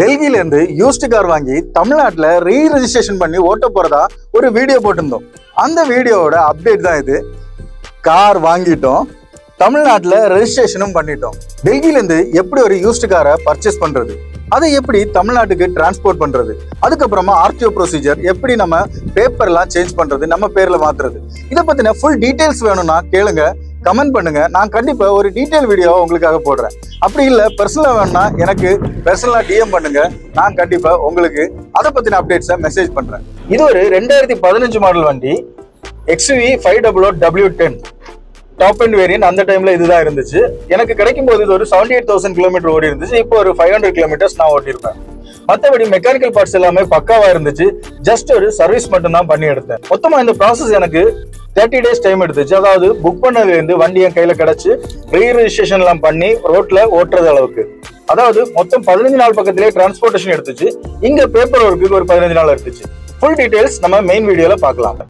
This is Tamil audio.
டெல்லியில இருந்து யூஸ்டு கார் வாங்கி தமிழ்நாட்டில் ரீ ரெஜிஸ்ட்ரேஷன் பண்ணி ஓட்ட போறதா ஒரு வீடியோ போட்டிருந்தோம். அந்த வீடியோவோட அப்டேட் தான் இது. கார் வாங்கிட்டோம். தமிழ்நாட்டில் ரெஜிஸ்ட்ரேஷனும் பண்ணிட்டோம். டெல்லியிலேருந்து எப்படி ஒரு யூஸ்டு காரை பர்ச்சேஸ் பண்றது? அதை எப்படி தமிழ்நாட்டுக்கு டிரான்ஸ்போர்ட் பண்றது? அதுக்கப்புறமா ஆர்டிஓ ப்ரொசீஜர் எப்படி நம்ம பேப்பர்லாம் சேஞ்ச் பண்றது? நம்ம பேர்ல மாத்துறது? இதை பத்தின ஃபுல் டீடைல்ஸ் வேணும்னா கேளுங்க. கமெண்ட் பண்ணுங்க. நான் கண்டிப்பா ஒரு டீட்டெயில் வீடியோ உங்களுக்காக போடுறேன். அப்படி இல்ல பர்சனலா வேணும்னா எனக்கு பர்சனலா டிஎம் பண்ணுங்க. நான் கண்டிப்பா உங்களுக்கு அதை பத்தின அப்டேட்ஸை மெசேஜ் பண்றேன். இது ஒரு ரெண்டாயிரத்தி பதினஞ்சு மாடல் வண்டி. XV five double W ten top and variant அந்த டைம்ல இதுதான் இருந்துச்சு. எனக்கு கிடைக்கும் போது இது ஒரு செவன்டி எயிட் தௌசண்ட் கிலோமீட்டர் ஓடி இருந்துச்சு. இப்போ ஒரு ஃபைவ் ஹண்ட்ரட் கிலோமீட்டர்ஸ் நான் ஓட்டியிருப்பேன். மற்றபடி மெக்கானிக்கல் பார்ட்ஸ் எல்லாமே பக்காவா இருந்துச்சு. ஜஸ்ட் ஒரு சர்வீஸ் மட்டும் தான் பண்ணி எடுத்தேன் மொத்தமா இந்த ப்ராசஸ் எனக்கு தேர்ட்டி டேஸ் டைம் எடுத்துச்சு. அதாவது புக் பண்ணதுலேருந்து வண்டி என் கையில கிடச்சி ரீ ரெஜிஸ்ட்ரேஷன் எல்லாம் பண்ணி ரோட்ல ஓட்டுறது அளவுக்கு. அதாவது மொத்தம் பதினஞ்சு நாள் பக்கத்திலே டிரான்ஸ்போர்ட்டேஷன் எடுத்துச்சு. இங்க பேப்பர் ஒர்க்கு ஒரு பதினஞ்சு நாள் எடுத்துச்சு. ஃபுல் டீடைல்ஸ் நம்ம மெயின் வீடியோல பார்க்கலாம்.